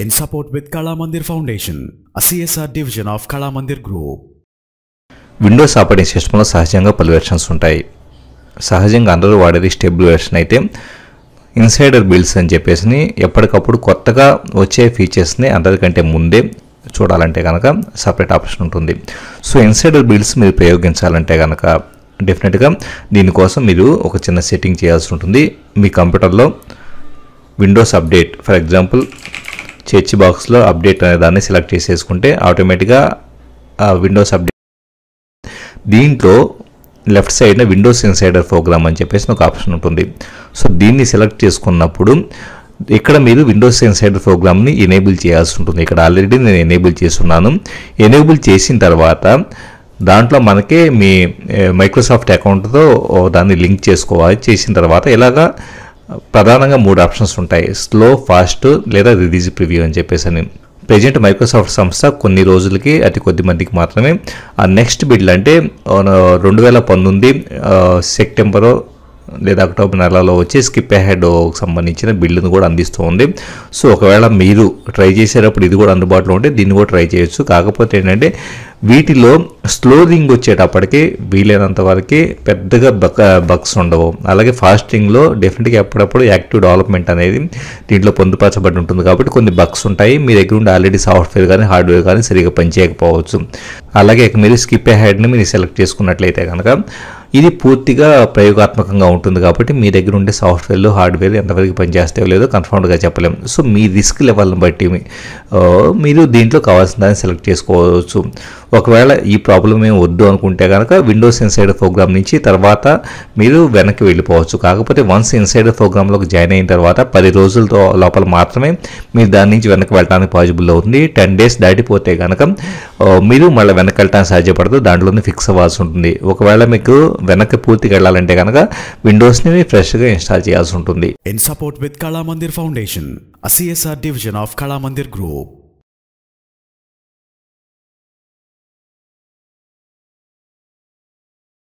in support with Kala Mandir Foundation, a CSR division of Kala Mandir Group. Windows operating సిస్టంలో సహజంగా పలు versions ఉంటాయి. సహజంగా అందరూ వాడేది స్టేబుల్ వెర్షన్ అయితే ఇన్సైడర్ బిల్డ్స్ అని చెప్పేసి ఎప్పటికప్పుడు కొత్తగా వచ్చే ఫీచర్స్ని అందరికంటే ముందే చూడాలంటే కనుక సపరేట్ ఆప్షన్ ఉంటుంది. సో ఇన్సైడర్ బిల్డ్స్ మీరు ప్రయోగించాలంటే కనుక డెఫినెట్గా దీనికోసం మీరు ఒక చిన్న సెట్టింగ్ చేయాల్సి ఉంటుంది. మీ కంప్యూటర్లో Windows update for example search బాక్స్లో అప్డేట్ అనే దాన్ని సెలెక్ట్ చేసేసుకుంటే ఆటోమేటిక్గా విండోస్ అప్డేట్ దీంట్లో లెఫ్ట్ సైడ్న విండోస్ ఇన్సైడర్ ప్రోగ్రామ్ అని చెప్పేసి ఒక ఆప్షన్ ఉంటుంది. సో దీన్ని సెలెక్ట్ చేసుకున్నప్పుడు ఇక్కడ మీరు విండోస్ ఇన్సైడర్ ప్రోగ్రామ్ని ఎనేబుల్ చేయాల్సి ఉంటుంది. ఇక్కడ ఆల్రెడీ నేను ఎనేబుల్ చేస్తున్నాను. ఎనేబుల్ చేసిన తర్వాత దాంట్లో మనకే మీ మైక్రోసాఫ్ట్ అకౌంట్తో దాన్ని లింక్ చేసుకోవాలి. చేసిన తర్వాత ఇలాగా ప్రధానంగా మూడు ఆప్షన్స్ ఉంటాయి. స్లో ఫాస్ట్ లేదా రిలీజ్ ప్రివ్యూ అని చెప్పేసి అని. ప్రజెంట్ మైక్రోసాఫ్ట్ సంస్థ కొన్ని రోజులకి అతి కొద్ది మందికి మాత్రమే ఆ నెక్స్ట్ బిడ్లు అంటే రెండు వేల పంతొమ్మిది సెప్టెంబర్ లేదా అక్టోబర్ నెలలో వచ్చి స్కిప్ హెడ్ సంబంధించిన బిల్లును కూడా అందిస్తూ ఉంది. సో ఒకవేళ మీరు ట్రై చేసేటప్పుడు ఇది కూడా అందుబాటులో ఉంటే దీన్ని కూడా ట్రై చేయొచ్చు. కాకపోతే ఏంటంటే వీటిలో స్లోరింగ్ వచ్చేటప్పటికి వీలైనంత వరకు పెద్దగా బక్ బగ్స్ ఉండవు. అలాగే ఫాస్టింగ్లో డెఫినెట్గా ఎప్పుడప్పుడు యాక్టివ్ డెవలప్మెంట్ అనేది దీంట్లో పొందుపరచబడి ఉంటుంది. కాబట్టి కొన్ని బగ్స్ ఉంటాయి. మీ దగ్గర ఉండే ఆల్రెడీ సాఫ్ట్వేర్ కానీ హార్డ్వేర్ కానీ సరిగా పనిచేయకపోవచ్చు. అలాగే ఇక మీరు స్కిప్ హెడ్ని మీరు సెలెక్ట్ చేసుకున్నట్లయితే కనుక ఇది పూర్తిగా ప్రయోగాత్మకంగా ఉంటుంది. కాబట్టి మీ దగ్గర ఉండే సాఫ్ట్వేర్లు హార్డ్వేర్ ఎంతవరకు పనిచేస్తాయో లేదో కన్ఫర్మ్డ్గా చెప్పలేము సో మీ రిస్క్ లెవెల్ని బట్టి మీరు దీంట్లో కావాల్సిన దాన్ని సెలెక్ట్ చేసుకోవచ్చు. ఒకవేళ ఈ ప్రాబ్లం ఏం వద్దు అనుకుంటే కనుక విండోస్ ఇన్సైడర్ ప్రోగ్రామ్ నుంచి తర్వాత మీరు వెనక్కి వెళ్ళిపోవచ్చు. కాకపోతే వన్స్ ఇన్సైడర్ ప్రోగ్రామ్లోకి జాయిన్ అయిన తర్వాత పది రోజులతో లోపల మాత్రమే మీరు దాని నుంచి వెనక్కి వెళ్ళడానికి పాసిబుల్ అవుతుంది. టెన్ డేస్ దాటిపోతే కనుక మీరు మళ్ళీ వెనక్కి వెళ్ళడానికి సాధ్యపడదు. దాంట్లోనే ఫిక్స్ అవ్వాల్సి ఉంటుంది. ఒకవేళ మీకు వెనక్కి పూర్తిగా వెళ్ళాలంటే కనుక విండోస్ని ఫ్రెష్గా ఇన్స్టాల్ చేయాల్సి ఉంటుంది. In support with Kalamandir foundation Foundation, division of Kalamandir group